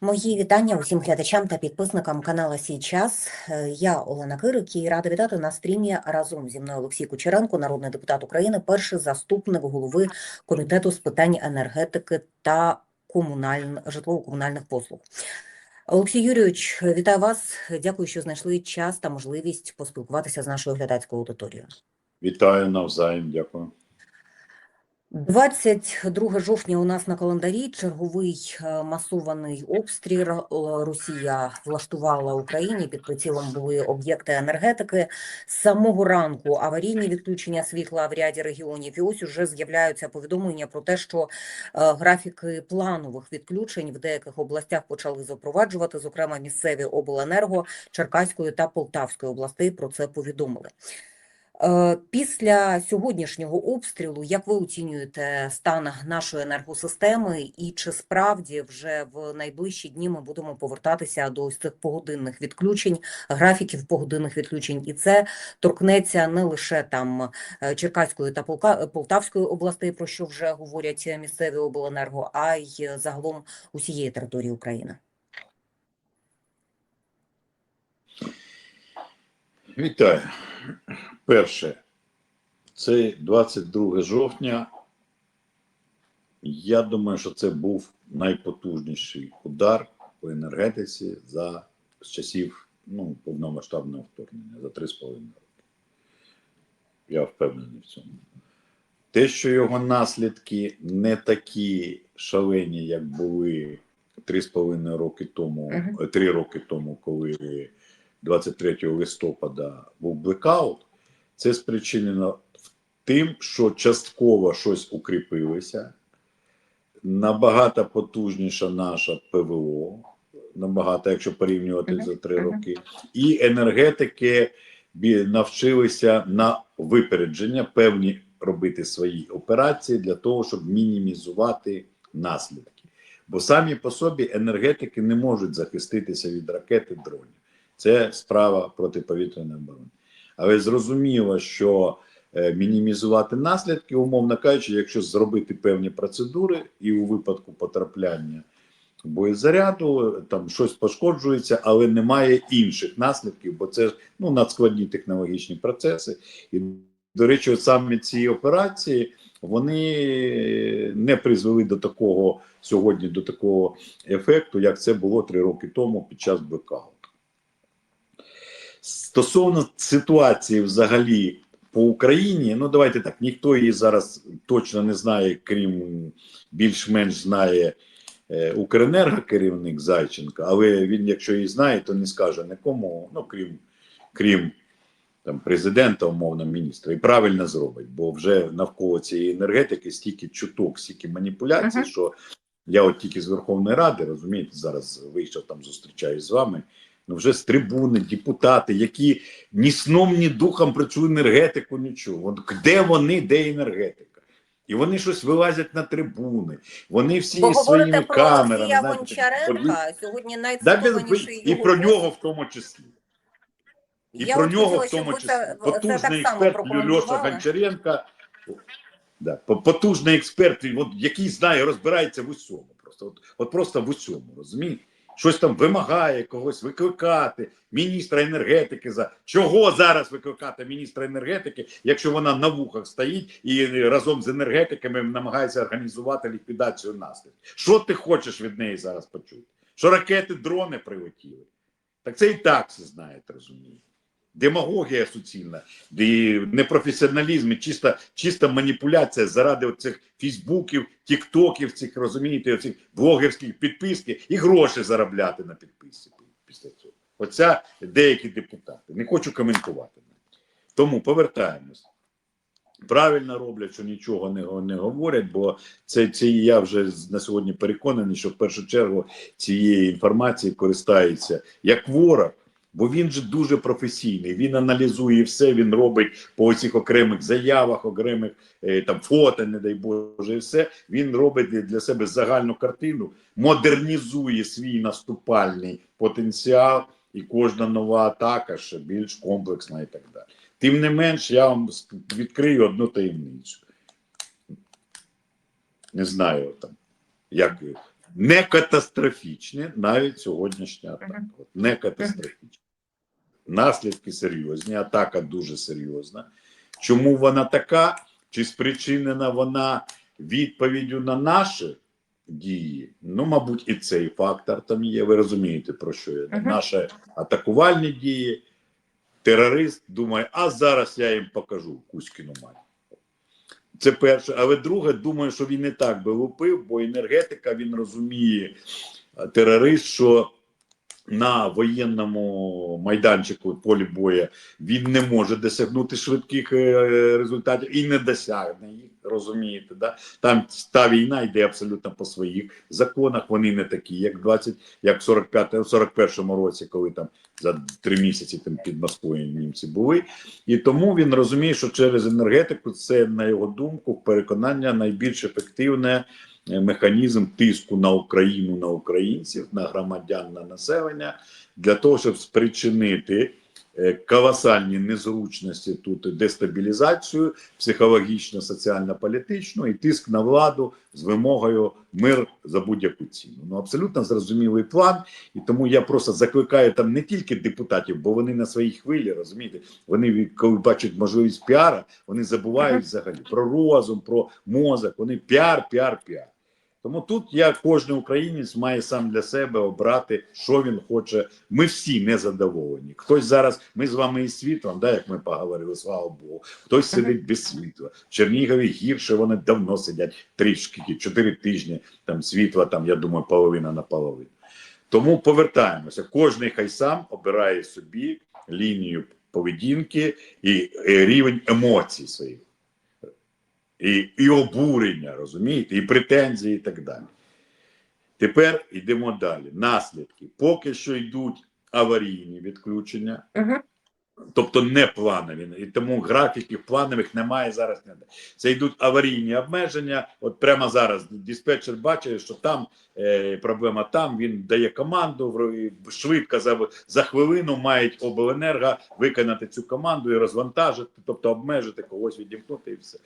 Мої вітання усім глядачам та підписникам каналу «Сій час». Е, Я Олена Кирик і рада вітати на стрімі разом зі мною Олексій Кучеренко, народний депутат України, перший заступник голови комітету з питань енергетики та комунальн... житлово-комунальних послуг. Олексій Юрійович, вітаю вас. Дякую, що знайшли час та можливість поспілкуватися з нашою глядацькою аудиторією. Вітаю навзаєм, дякую. 22 жовтня у нас на календарі черговий е, масований обстріл. Е, Росія влаштувала Україні. Під прицілом були об'єкти енергетики. З самого ранку аварійні відключення світла в ряді регіонів. І ось уже з'являються повідомлення про те, що е, графіки планових відключень в деяких областях почали запроваджувати. Зокрема, місцеві обленерго Черкаської та Полтавської областей про це повідомили. Е, Після сьогоднішнього обстрілу, як ви оцінюєте стан нашої енергосистеми, і чи справді вже в найближчі дні ми будемо повертатися до ось цих погодинних відключень, графіків погодинних відключень, і це торкнеться не лише там е, Черкаської та Полтавської областей, про що вже говорять місцеві обленерго, а й загалом усієї території України. Вітаю. Перше, це 22 жовтня. Я думаю, що це був найпотужніший удар по енергетиці за з часів ну, повномасштабного вторгнення за 3,5 роки. Я впевнений в цьому. Те, що його наслідки не такі шалені, як були 3,5 роки тому, 3 роки тому, коли 23 листопада був блекаут, це спричинено тим, що частково щось укріпилося, набагато потужніша наша ПВО, набагато, якщо порівнювати за три роки, і енергетики навчилися на випередження певні робити свої операції для того, щоб мінімізувати наслідки. Бо самі по собі енергетики не можуть захиститися від ракет і дронів. Це справа протиповітряної оборони. Але зрозуміло, що е, мінімізувати наслідки, умовно кажучи, якщо зробити певні процедури, і у випадку потрапляння боєзаряду там щось пошкоджується, але немає інших наслідків, бо це ну, надскладні технологічні процеси. І, до речі, саме ці операції вони не призвели до такого сьогодні, до такого ефекту, як це було три роки тому під час блекауту. Стосовно ситуації взагалі по Україні, ну давайте так, ніхто її зараз точно не знає, крім більш-менш знає е, Укренерго керівник Зайченка, але він, якщо її знає, то не скаже нікому, ну крім, крім там, президента, умовно, міністра, і правильно зробить, бо вже навколо цієї енергетики стільки чуток, стільки маніпуляцій, Мгм. що я от тільки з Верховної Ради, розумієте, зараз вийшов там, зустрічаюсь з вами. Ну, вже з трибуни, депутати, які ні сном, ні духом про цю енергетику, нічого. От Де вони, де енергетика? І вони щось вилазять на трибуни. Вони всі говорите своїми про камерами. Знаєте, Гончаренка, сьогодні Да, найцитованіший і про нього в тому числі. І Я про нього хотіла, в тому числі. це, це Потужний само експерт Льоша. Гончаренка. Да, потужний експерт, от, який знає, розбирається в усьому. Просто от, от просто в усьому, розумієте? Щось там вимагає когось викликати міністра енергетики за чого зараз викликати міністра енергетики, якщо вона на вухах стоїть і разом з енергетиками намагається організувати ліквідацію наслідків. Що ти хочеш від неї зараз почути? Що ракети, дрони прилетіли? Так це і так всі знають, розумієте. Демагогія суцільна, непрофесіоналізм, чиста, чиста маніпуляція заради оцих фейсбуків, тіктоків, цих розумієте, оцих блогерських підписки і гроші заробляти на підписці після цього. Оця деякі депутати. Не хочу коментувати. Тому повертаємось. Правильно роблять, що нічого не, не говорять, бо це, це я вже на сьогодні переконаний, що в першу чергу цієї інформації користається як ворог, бо він же дуже професійний. Він аналізує все, він робить по цих окремих заявах, окремих е, там фото, не дай Боже, і все. Він робить для себе загальну картину, модернізує свій наступальний потенціал, і кожна нова атака ще більш комплексна і так далі. Тим не менш, я вам відкрию одну таємницю. Не знаю там, як не катастрофічні, навіть сьогоднішня атака. Не катастрофічні. Наслідки серйозні, атака дуже серйозна. Чому вона така? Чи спричинена вона відповіддю на наші дії? Ну, мабуть, і цей фактор там є. Ви розумієте, про що я? Мгм. Наші атакувальні дії. Терорист думає, а зараз я їм покажу Кузькіну мать. Це перше. Але друге, думаю, що він не так би лупив, бо енергетика він розуміє терорист, що на воєнному майданчику полі бою він не може досягнути швидких е, результатів і не досягне їх. Розумієте, да? Там та війна йде абсолютно по своїх законах. Вони не такі, як 20, як в 45 в 41-му році, коли там за три місяці там під Москвою німці були. І тому він розуміє, що через енергетику це, на його думку, переконання найбільш ефективне механізм тиску на Україну, на українців, на громадян, на населення для того, щоб спричинити е, колосальні незручності тут дестабілізацію психологічно, соціально-політичну і тиск на владу з вимогою мир за будь-яку ціну. Ну абсолютно зрозумілий план, і тому я просто закликаю там не тільки депутатів, бо вони на своїй хвилі розумієте. Вони коли бачать можливість піара, вони забувають Ага. взагалі про розум, про мозок. Вони піар, піар, піар. Тому тут я кожен українець має сам для себе обрати, що він хоче. Ми всі не задоволені. Хтось зараз, ми з вами із світлом, да, як ми поговорили, слава Богу. Хтось сидить без світла. В Чернігові гірше вони давно сидять трішки, чотири тижні там світла, там я думаю, половина на половину. Тому повертаємося. Кожний хай сам обирає собі лінію поведінки і рівень емоцій своїх. І, і обурення, розумієте, і претензії, і так далі. Тепер йдемо далі. Наслідки. Поки що йдуть аварійні відключення, Угу. тобто не планові. І тому графіків планових немає зараз. Це йдуть аварійні обмеження. От прямо зараз диспетчер бачить, що там е, проблема там. Він дає команду швидко за, за хвилину мають обленерго виконати цю команду і розвантажити, тобто обмежити когось відімкнути і все.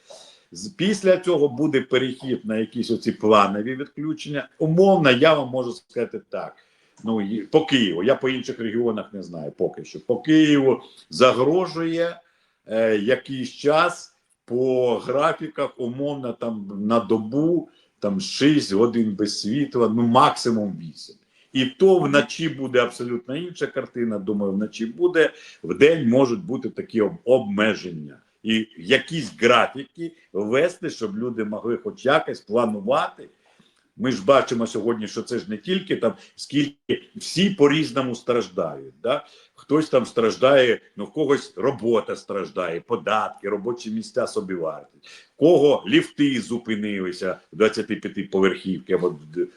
Після цього буде перехід на якісь оці планові відключення. Умовно, я вам можу сказати так. Ну по Києву. Я по інших регіонах не знаю поки що. По Києву загрожує е, якийсь час по графіках, умовно, там на добу там 6 годин без світла, ну максимум 8. І то вночі буде абсолютно інша картина. Думаю, вночі буде, в день можуть бути такі обмеження. І якісь графіки ввести, щоб люди могли хоч якось планувати. Ми ж бачимо сьогодні, що це ж не тільки там, скільки всі по-різному страждають. Да? Хтось там страждає, ну в когось робота страждає, податки, робочі місця собівартість. Кого ліфти зупинилися в 25 поверхівки або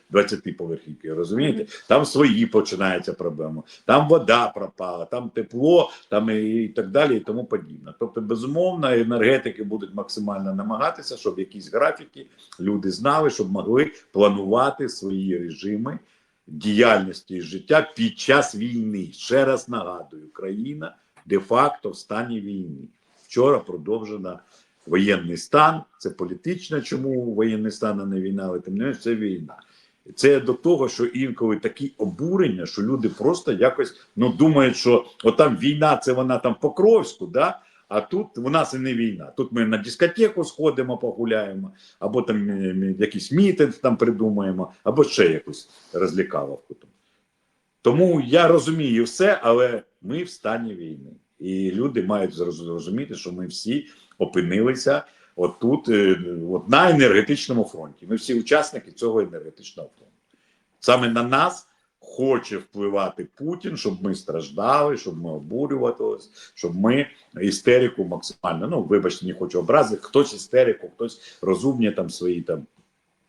20 поверхівки, розумієте? Там свої починаються проблеми. Там вода пропала, там тепло, там і так далі, і тому подібне. Тобто, безумовно, енергетики будуть максимально намагатися, щоб якісь графіки люди знали, щоб могли планувати свої режими діяльності і життя під час війни. Ще раз нагадую, країна де-факто в стані війни. Вчора продовжена воєнний стан. Це політично, чому воєнний стан, а не війна, але тим не менш це війна. Це до того, що інколи такі обурення, що люди просто якось ну думають, що отам війна, це вона там Покровську, да? А тут у нас і не війна. Тут ми на дискотеку сходимо, погуляємо, або там е, якийсь мітинг там придумаємо, або ще якусь розлікаловку. там. Тому я розумію все, але ми в стані війни. І люди мають зрозуміти, що ми всі опинилися отут, е, от на енергетичному фронті. Ми всі учасники цього енергетичного фронту. Саме на нас хоче впливати Путін, щоб ми страждали, щоб ми обурювалися, щоб ми істерику максимально. Ну, вибачте, не хочу образити, хтось істерику, хтось розумні там свої там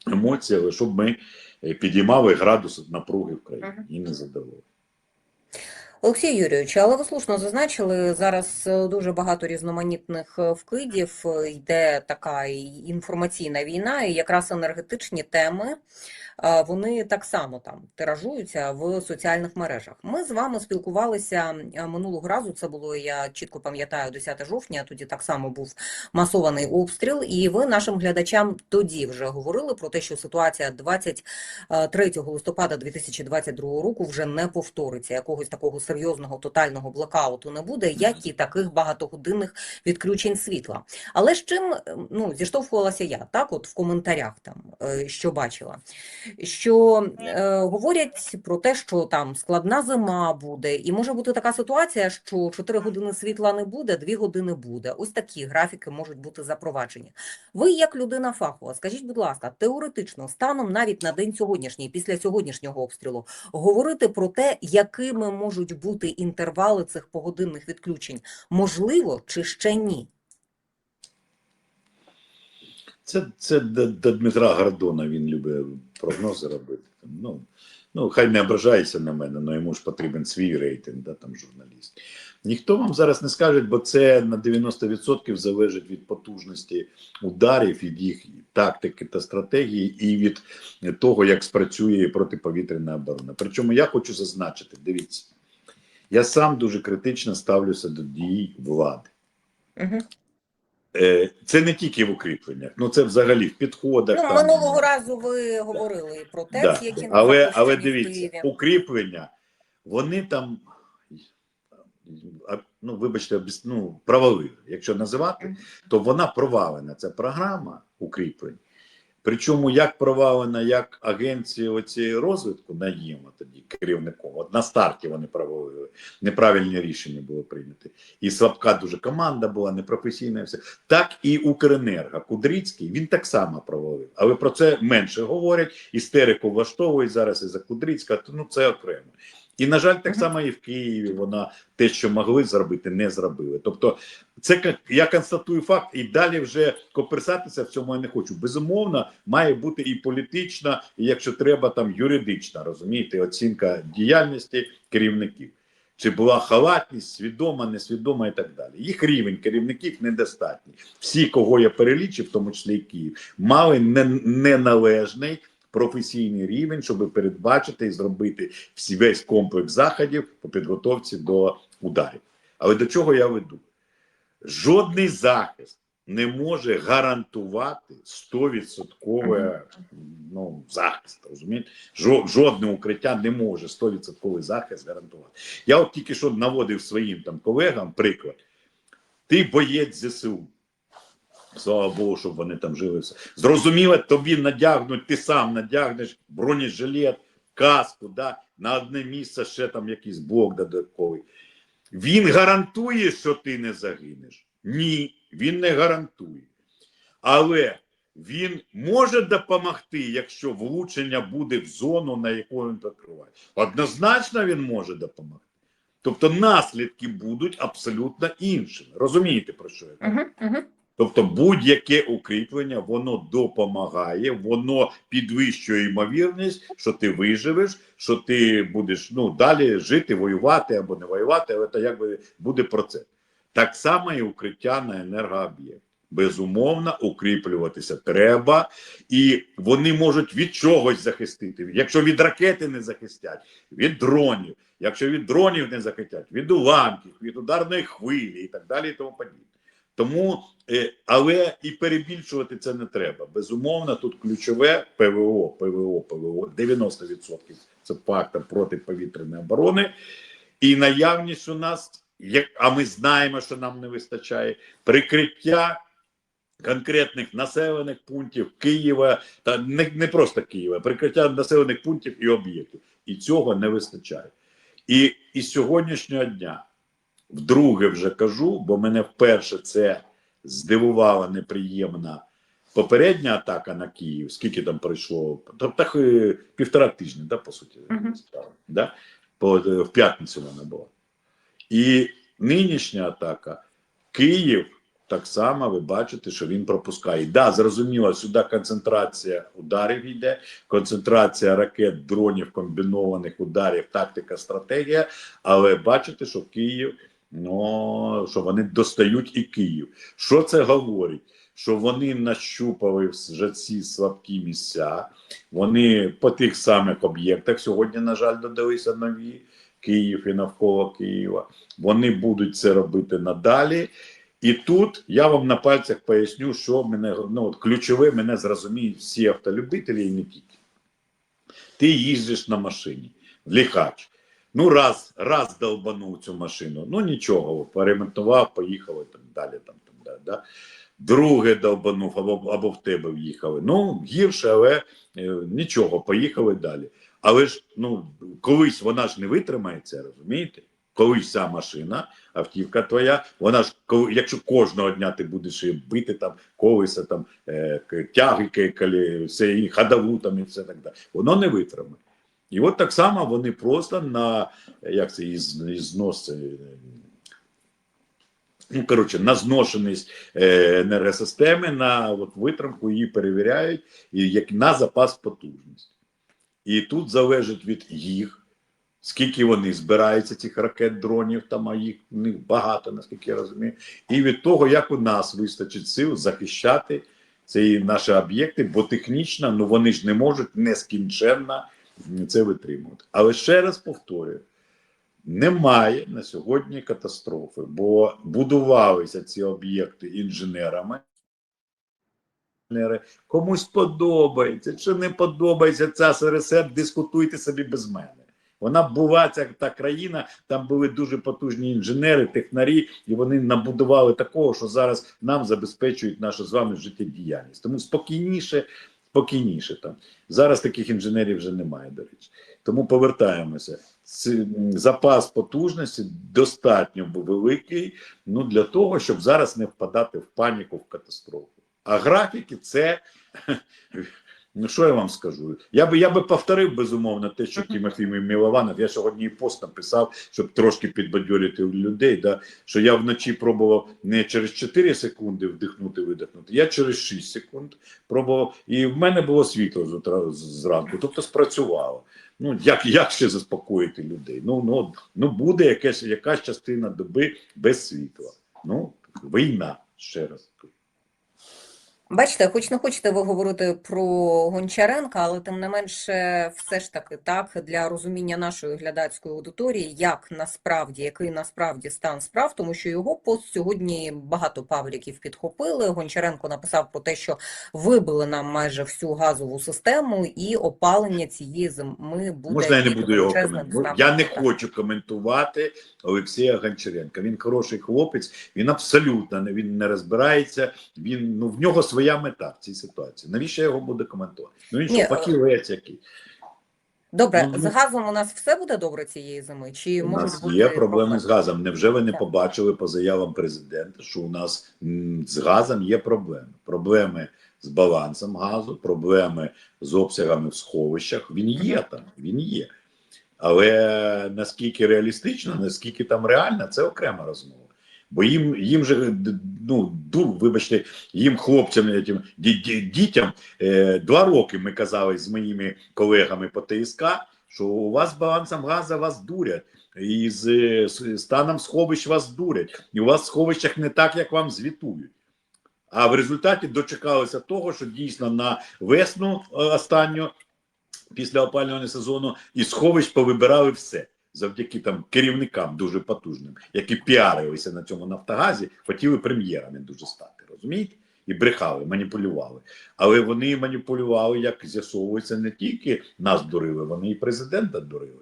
емоції, але щоб ми е, підіймали градус напруги в країні і не задоволені. Олексій Юрійович, але ви слушно зазначили, зараз е, дуже багато різноманітних е, вкидів, йде така інформаційна війна, і якраз енергетичні теми вони так само там тиражуються в соціальних мережах. Ми з вами спілкувалися минулого разу. Це було я чітко пам'ятаю, 10 жовтня. Тоді так само був масований обстріл. І ви нашим глядачам тоді вже говорили про те, що ситуація 23 листопада 2022 року вже не повториться. Якогось такого серйозного тотального блокауту не буде, як і таких багатогодинних відключень світла. Але з чим е, ну зіштовхувалася я так, от в коментарях там е, що бачила, що е, говорять про те, що там складна зима буде, і може бути така ситуація, що 4 години світла не буде, 2 години буде. Ось такі графіки можуть бути запроваджені. Ви, як людина фахова, скажіть, будь ласка, теоретично, станом навіть на день сьогоднішній, після сьогоднішнього обстрілу, говорити про те, якими можуть бути інтервали цих погодинних відключень, можливо чи ще ні? Це, це Дмитра Гордона він любить прогнози робити. Ну, ну, хай не ображається на мене, але йому ж потрібен свій рейтинг, да, там журналіст. Ніхто вам зараз не скаже, бо це на 90% залежить від потужності ударів, від їх тактики та стратегії, і від того, як спрацює протиповітряна оборона. Причому я хочу зазначити: дивіться, я сам дуже критично ставлюся до дій влади. Угу. Е, Це не тільки в укріпленнях, ну це взагалі в підходах. Ну, там, минулого разу ви говорили про те, Да. які Але, але дивіться, укріплення, вони там, ну, вибачте, ну, провалили. Якщо називати, то вона провалена. Ця програма укріплень. Причому як провалена, як агенція оцієї розвитку наїма тоді керівником. От на старті вони провалили. Неправильні рішення було прийняті. І слабка дуже команда була, непрофесійна і все. Так і Укренерго. Кудрицький він так само провалив. Але про це менше говорять. Істерику влаштовують зараз і за Кудрицька, то ну це окремо. І, на жаль, так само і в Києві вона те, що могли зробити, не зробили. Тобто, це я констатую факт, і далі вже коперсатися в цьому я не хочу. Безумовно, має бути і політична, і якщо треба, там юридична, розумієте, оцінка діяльності керівників. Чи була халатність, свідома, несвідома і так далі. Їх рівень керівників недостатній. Всі, кого я перелічив, в тому числі і Київ, мали не- неналежний професійний рівень, щоб передбачити і зробити всі весь комплекс заходів по підготовці до ударів. Але до чого я веду? Жодний захист не може гарантувати 100% ну, захист. Розумієте? Жодне укриття не може 100% захист гарантувати. Я от тільки що наводив своїм там колегам приклад. Ти боєць ЗСУ. Слава Богу, щоб вони там жили. все. Зрозуміло, тобі надягнуть, ти сам надягнеш бронежилет, каску, да, на одне місце ще там якийсь блок додатковий. Він гарантує, що ти не загинеш? Ні, він не гарантує. Але він може допомогти, якщо влучення буде в зону, на яку він покриває. Однозначно він може допомогти. Тобто наслідки будуть абсолютно іншими. Розумієте, про що я кажу? Тобто будь-яке укріплення, воно допомагає, воно підвищує ймовірність, що ти виживеш, що ти будеш ну, далі жити, воювати або не воювати, але це якби буде процес. Так само і укриття на енергооб'єкт. Безумовно, укріплюватися треба, і вони можуть від чогось захистити. Якщо від ракети не захистять, від дронів, якщо від дронів не захистять, від уламків, від ударної хвилі і так далі, і тому подібне. Тому, е, але і перебільшувати це не треба. Безумовно, тут ключове ПВО, ПВО, ПВО, 90% це фактор протиповітряної оборони. І наявність у нас, як, а ми знаємо, що нам не вистачає, прикриття конкретних населених пунктів Києва, та не, не просто Києва, прикриття населених пунктів і об'єктів. І цього не вистачає. І, і сьогоднішнього дня вдруге вже кажу, бо мене вперше це здивувала неприємна попередня атака на Київ. Скільки там пройшло? Та- Так е, півтора тижня, да, по суті, Мгм. справа, да? По, е, в п'ятницю вона була. І нинішня атака Київ. Так само ви бачите, що він пропускає. Да, зрозуміло, сюди концентрація ударів йде, концентрація ракет, дронів, комбінованих ударів, тактика, стратегія. Але бачите, що Київ, ну що вони достають і Київ. Що це говорить? що вони нащупали вже ці слабкі місця. Вони по тих самих об'єктах сьогодні, на жаль, додалися нові Київ і навколо Києва. Вони будуть це робити надалі. І тут я вам на пальцях поясню, що мене ну, от ключове мене зрозуміють всі автолюбителі і не тільки. Ти їздиш на машині, ліхач. Ну, раз, раз долбанув цю машину, ну нічого, поремонтував, поїхали там далі. Там, там, да, да. Друге долбанув або, або в тебе в'їхали. Ну, гірше, але е, нічого, поїхали далі. Але ж ну, колись вона ж не витримає це, розумієте? Колись ця машина, автівка твоя, вона ж коли, якщо кожного дня ти будеш її бити там колеса, там е, тяги, кекалі, все і ходову там і все так далі, воно не витримає. І от так само вони просто на як це із, із знос, е, ну коротше, на зношеність е, енергосистеми, на от, витримку її перевіряють і як на запас потужності. І тут залежить від їх, скільки вони збираються, цих ракет, дронів, там, а їх них багато, наскільки я розумію, і від того, як у нас вистачить сил захищати ці наші об'єкти, бо технічно ну вони ж не можуть нескінченно це витримувати. Але ще раз повторюю: немає на сьогодні катастрофи, бо будувалися ці об'єкти інженерами. Комусь подобається, чи не подобається ця СРСР, дискутуйте собі без мене. Вона була ця та країна, там були дуже потужні інженери, технарі, і вони набудували такого, що зараз нам забезпечують нашу з вами життєдіяльність. Тому спокійніше, спокійніше там. Зараз таких інженерів вже немає, до речі. Тому повертаємося. Запас потужності достатньо великий ну, для того, щоб зараз не впадати в паніку, в катастрофу. А графіки це. Ну, що я вам скажу? Я би я би повторив безумовно те, що Тимофій Мілованов. Я сьогодні і пост написав, щоб трошки підбадьорити людей. Да, що я вночі пробував не через 4 секунди вдихнути, видихнути, я через 6 секунд пробував, і в мене було світло з утра зранку, тобто спрацювало. Ну як, як ще заспокоїти людей? Ну ну ну буде якась якась частина доби без світла. Ну війна ще раз. Бачите, хоч не хочете ви говорити про Гончаренка, але тим не менше, все ж таки, так, для розуміння нашої глядацької аудиторії, як насправді, який насправді стан справ, тому що його пост сьогодні багато павліків підхопили. Гончаренко написав про те, що вибили нам майже всю газову систему, і опалення цієї зими буде Можна я не буду його коментувати? Я не хочу коментувати Олексія Гончаренка. Він хороший хлопець, він абсолютно не він не розбирається. Він ну в нього своя мета в цій ситуації. Навіщо я його буду коментувати? Ну він що фахівець який. Добре, Ну, з ну. газом у нас все буде добре цієї зими? Чи У нас бути є проблеми з газом. Невже ви не Так. побачили по заявам президента, що у нас з газом є проблеми? Проблеми з балансом газу, проблеми з обсягами в сховищах. Він є там, він є. Але наскільки реалістично, наскільки там реально, це окрема розмова. Бо їм, їм же ну, ду, вибачте, їм хлопцям, этим, ді- ді- дітям е, два роки ми казали з моїми колегами по ТСК, що у вас балансом газу вас дурять, і з, з станом сховищ вас дурять, і у вас в сховищах не так, як вам звітують. А в результаті дочекалися того, що дійсно на весну е, останню після опалювального сезону і сховищ повибирали все завдяки там керівникам дуже потужним, які піарилися на цьому Нафтогазі, хотіли прем'єрами дуже стати, розумієте? І брехали, маніпулювали. Але вони маніпулювали, як з'ясовується, не тільки нас дурили, вони і президента дурили.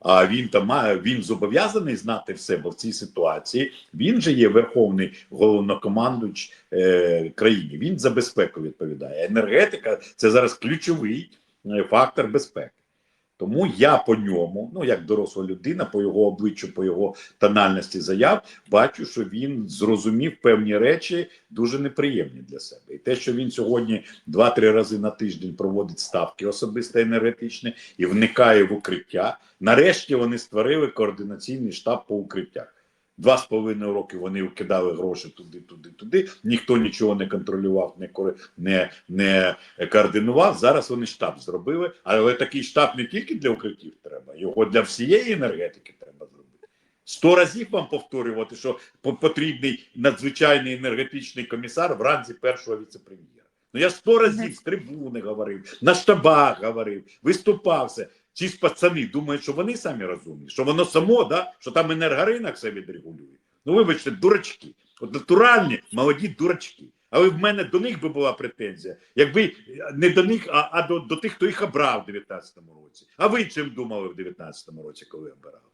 А він там має він зобов'язаний знати все, бо в цій ситуації він же є верховний головнокомандуючий е, країни. Він за безпеку відповідає. Енергетика це зараз ключовий е, фактор безпеки. Тому я по ньому, ну як доросла людина, по його обличчю, по його тональності заяв, бачу, що він зрозумів певні речі дуже неприємні для себе. І те, що він сьогодні два-три рази на тиждень проводить ставки особисто енергетичні і вникає в укриття. Нарешті вони створили координаційний штаб по укриттях. Два з половиною роки вони вкидали гроші туди, туди, туди. Ніхто нічого не контролював, не не, не координував. Зараз вони штаб зробили. Але такий штаб не тільки для укриттів треба, його для всієї енергетики треба зробити. Сто разів вам повторювати, що по- потрібний надзвичайний енергетичний комісар в ранзі першого віцепрем'єра. Ну я сто разів з трибуни говорив, на штабах говорив, виступався. Ці ж пацани думають, що вони самі розумні, що воно само, да? що там енергоринок все відрегулює. Ну, вибачте, дурачки. От натуральні молоді дурачки. Але в мене до них би була претензія, якби не до них, а, а до, до тих, хто їх обрав у 19-му році. А ви чим думали в 19-му році, коли обирали?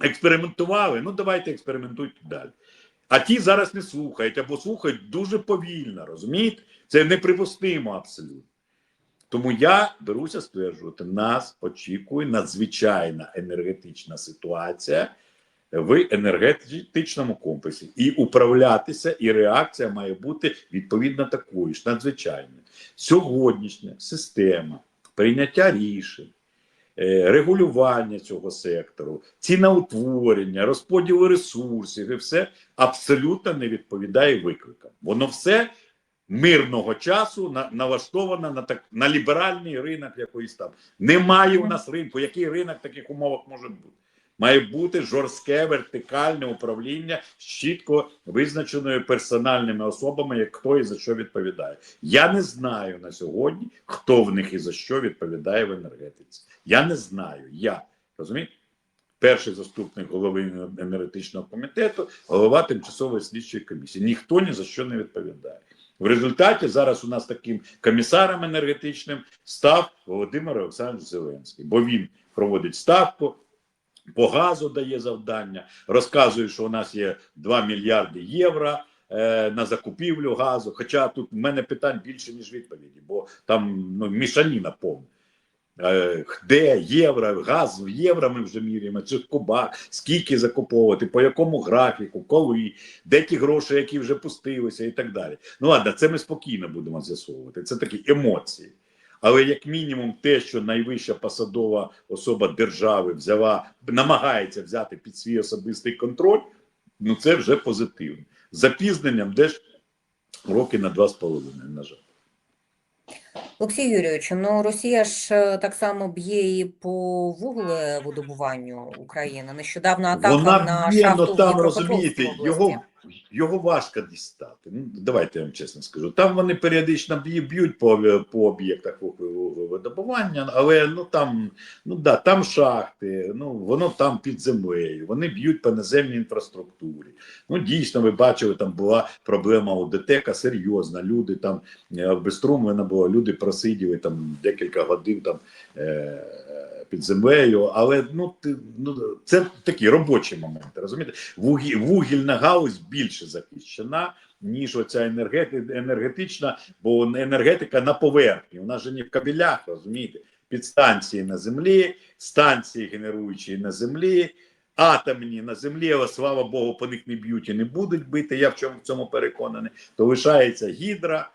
Експериментували? Ну давайте експериментуйте далі. А ті зараз не слухають або слухають дуже повільно, розумієте? Це неприпустимо абсолютно. Тому я беруся стверджувати, нас очікує надзвичайна енергетична ситуація в енергетичному комплексі. І управлятися, і реакція має бути відповідно такою ж, надзвичайною. Сьогоднішня система прийняття рішень, е, регулювання цього сектору, ціноутворення, розподілу ресурсів і все абсолютно не відповідає викликам. Воно все мирного часу на, налаштовано на так на ліберальний ринок якоїсь там. Немає у нас ринку. Який ринок в таких умовах може бути? Має бути жорстке вертикальне управління з чітко визначеною персональними особами, як хто і за що відповідає. Я не знаю на сьогодні, хто в них і за що відповідає в енергетиці. Я не знаю. Я розумієте? Перший заступник голови енергетичного комітету, голова тимчасової слідчої комісії. Ніхто ні за що не відповідає. В результаті зараз у нас таким комісаром енергетичним став Володимир Олександрович Зеленський, бо він проводить ставку. По газу дає завдання, розказує, що у нас є 2 мільярди євро е, на закупівлю газу. Хоча тут в мене питань більше, ніж відповіді, бо там ну, мішаніна повна. Е, де євро, газ в євро ми вже міряємо, чи в кубах, скільки закуповувати, по якому графіку, коли, де ті гроші, які вже пустилися, і так далі. Ну ладно, це ми спокійно будемо з'ясовувати. Це такі емоції. Але як мінімум, те, що найвища посадова особа держави взяла, намагається взяти під свій особистий контроль, ну це вже позитивно. Запізненням десь роки на два з половиною, на жаль. Олексій Юрійович, ну Росія ж е, так само б'є і по вуглеводобуванню України. Нещодавно атака Вона на б'є, шахту ну в там Дніпропетровській розумієте, області. його, його важко дістати. Ну, давайте я вам чесно скажу. Там вони періодично б'ють, по, по об'єктах вуглевидобування, але ну там, ну да, там шахти, ну воно там під землею, вони б'ють по наземній інфраструктурі. Ну дійсно, ви бачили, там була проблема у ДТЕКа серйозна. Люди там е, безструмлена була, люди просиділи там декілька годин там. Е, під землею, але ну ти ну це такі робочі моменти. Розумієте, Вугі, вугільна галузь більше захищена, ніж оця енергети, енергетична, бо енергетика на поверхні. Нас же не в кабелях, розумієте, підстанції на землі, станції генеруючі на землі. Атомні на землі, але слава Богу, по них не б'ють і не будуть бити. Я в чому в цьому переконаний. То лишається гідра,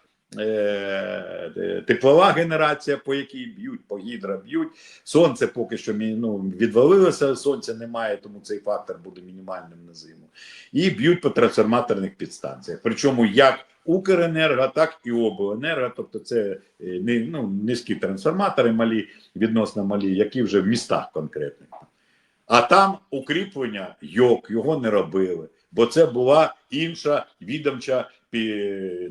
теплова генерація, по якій б'ють, по гідра б'ють. Сонце поки що ну, відвалилося, сонця немає, тому цей фактор буде мінімальним на зиму. І б'ють по трансформаторних підстанціях. Причому як Укренерго, так і обленерго, тобто це е, не, ну, низькі трансформатори малі, відносно малі, які вже в містах конкретних. А там укріплення йок, його не робили, бо це була інша відомча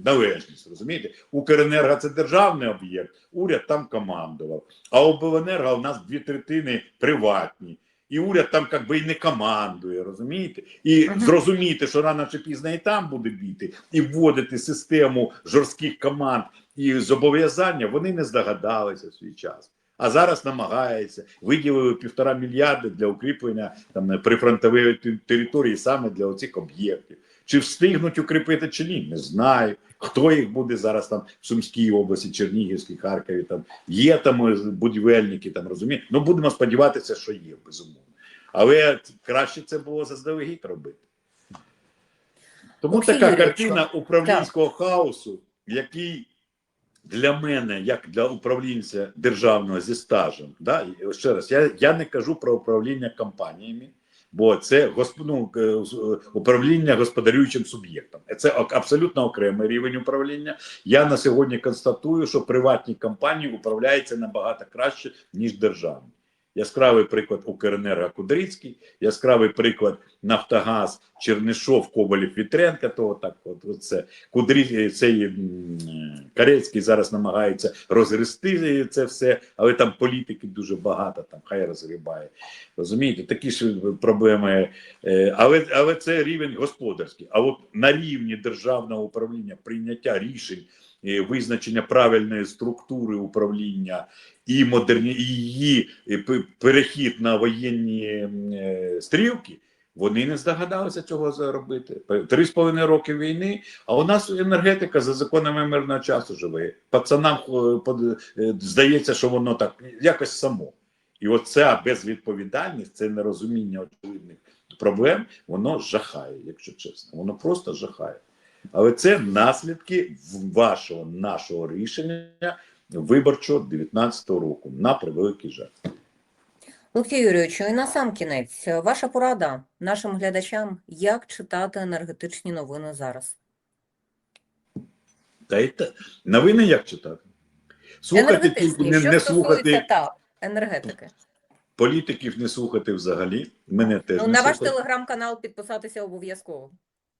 належність. Розумієте? Укренерго це державний об'єкт, уряд там командував. А обленерго у нас дві третини приватні. І уряд там як би і не командує, розумієте? І зрозуміти, що рано чи пізно і там буде біти, і вводити систему жорстких команд і зобов'язання, вони не здогадалися в свій час. А зараз намагається виділили півтора мільярди для укріплення там прифронтової території саме для оцих об'єктів. Чи встигнуть укріпити чи ні? Не знаю. Хто їх буде зараз там в Сумській області, Чернігівській, Харкові? Там є там е, будівельники, там розумієте? Ну будемо сподіватися, що є, безумовно. Але краще це було заздалегідь робити. Тому Олексій така картина управлінського хаосу, який для мене, як для управлінця державного зі стажем, да, ще раз, я, я не кажу про управління компаніями, бо це ну, е, е, управління господарюючим суб'єктом. Це ок- абсолютно окремий рівень управління. Я на сьогодні констатую, що приватні компанії управляються набагато краще, ніж державні. Яскравий приклад Укренерго Кудрицький, яскравий приклад Нафтогаз, Чернишов, Коболєв, Вітренка, того так, от, це Кудрі, цей Карецький зараз намагається розгрести це все, але там політики дуже багато, там хай розгрібає. Розумієте, такі ж проблеми. Е, Але, але це рівень господарський. А от на рівні державного управління прийняття рішень, визначення правильної структури управління і модерні її перехід на воєнні е, стрілки. Вони не здогадалися цього зробити. Три з половиною роки війни, а у нас енергетика за законами мирного часу живе. Пацанам е, е, здається, що воно так якось само. І оця безвідповідальність, це нерозуміння очевидних проблем, воно жахає, якщо чесно. Воно просто жахає. Але це наслідки вашого нашого рішення виборчого 19-го року на превеликий жаль. Олексій Юрійовичу, і на сам кінець, ваша порада нашим глядачам, як читати енергетичні новини зараз? Та й та новини як читати? Слухати тільки не, не слухати так, енергетики. політиків, не слухати взагалі. Мене теж Ну, не на ваш телеграм-канал підписатися обов'язково.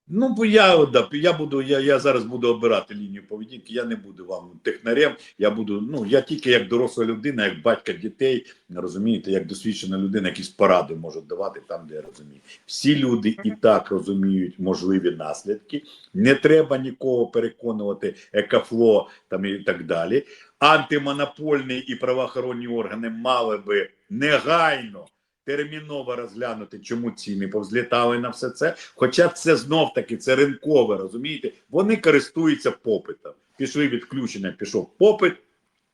Ну, бо я, да, я буду, я, я зараз буду обирати лінію поведінки. Я не буду вам технарем. Я буду, ну я тільки як доросла людина, як батька дітей, розумієте, як досвідчена людина, якісь поради можу давати там, де я розумію. Всі люди і так розуміють можливі наслідки. Не треба нікого переконувати, екафло там і так далі. Антимонопольні і правоохоронні органи мали би негайно терміново розглянути, чому ціни повзлітали на все це. Хоча це знов таки це ринкове, розумієте? Вони користуються попитом. Пішли відключення, пішов попит,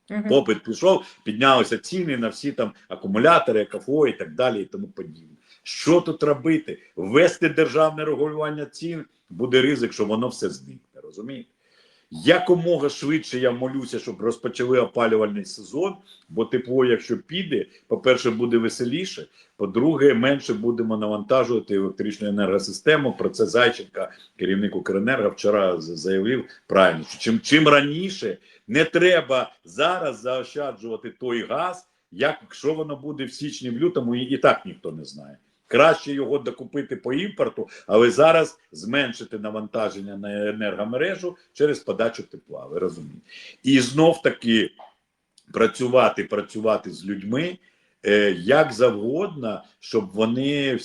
Мгм. попит пішов, піднялися ціни на всі там акумулятори, КФО і так далі, і тому подібне. Що тут робити? Ввести державне регулювання цін буде ризик, що воно все зникне. Розумієте? Якомога швидше я молюся, щоб розпочали опалювальний сезон, бо тепло, якщо піде, по-перше, буде веселіше. По-друге, менше будемо навантажувати електричну енергосистему. Про це Зайченка, керівник Укренерго, вчора заявив правильно, що чим, чим раніше не треба зараз заощаджувати той газ, як якщо воно буде в січні, в лютому, і, і так ніхто не знає. Краще його докупити по імпорту, але зараз зменшити навантаження на енергомережу через подачу тепла. Ви розумієте? І знов таки працювати, працювати з людьми е, як завгодно, щоб вони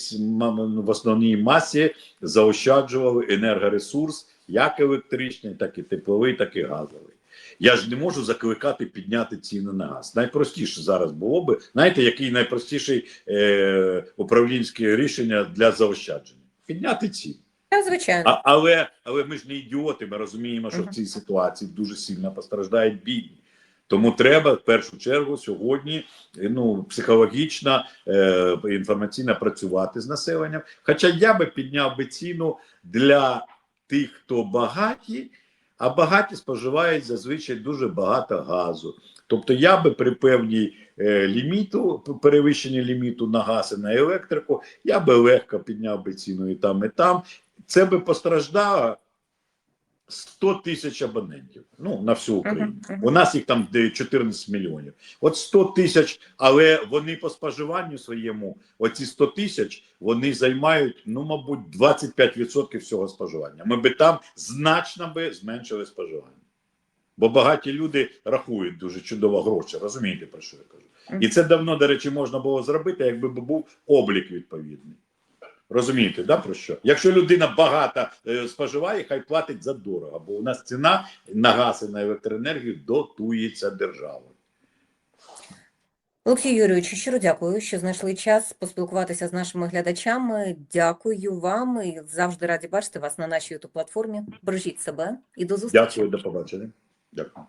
в основній масі заощаджували енергоресурс, як електричний, так і тепловий, так і газовий. Я ж не можу закликати підняти ціни на газ. Найпростіше зараз було би, знаєте, який найпростіший е, управлінське рішення для заощадження? Підняти ціни. Так, звичайно. А, але, але ми ж не ідіоти, ми розуміємо, що Мгм. в цій ситуації дуже сильно постраждають бідні. Тому треба в першу чергу сьогодні е, ну, психологічно, е, інформаційно працювати з населенням. Хоча я би підняв би ціну для тих, хто багаті, а багаті споживають зазвичай дуже багато газу. Тобто я би при певній е, ліміту, перевищенні ліміту на газ і на електрику, я би легко підняв би ціну і там, і там. Це би постраждало 100 тисяч абонентів ну, на всю Україну. Мгм, мгм. У нас їх там де 14 мільйонів. От 100 тисяч, але вони по споживанню своєму, оці 100 тисяч, вони займають, ну, мабуть, 25% всього споживання. Ми би там значно би зменшили споживання. Бо багаті люди рахують дуже чудово гроші, розумієте, про що я кажу? І це давно, до речі, можна було зробити, якби був облік відповідний. Розумієте, да, про що? Якщо людина багато е, споживає, хай платить за дорого, бо у нас ціна на газ і на електроенергію дотується державою. Олексій Юрійович, щиро дякую, що знайшли час поспілкуватися з нашими глядачами. Дякую вам і завжди раді бачити вас на нашій youtube платформі. Бережіть себе і до зустрічі. Дякую, до побачення. Дякую.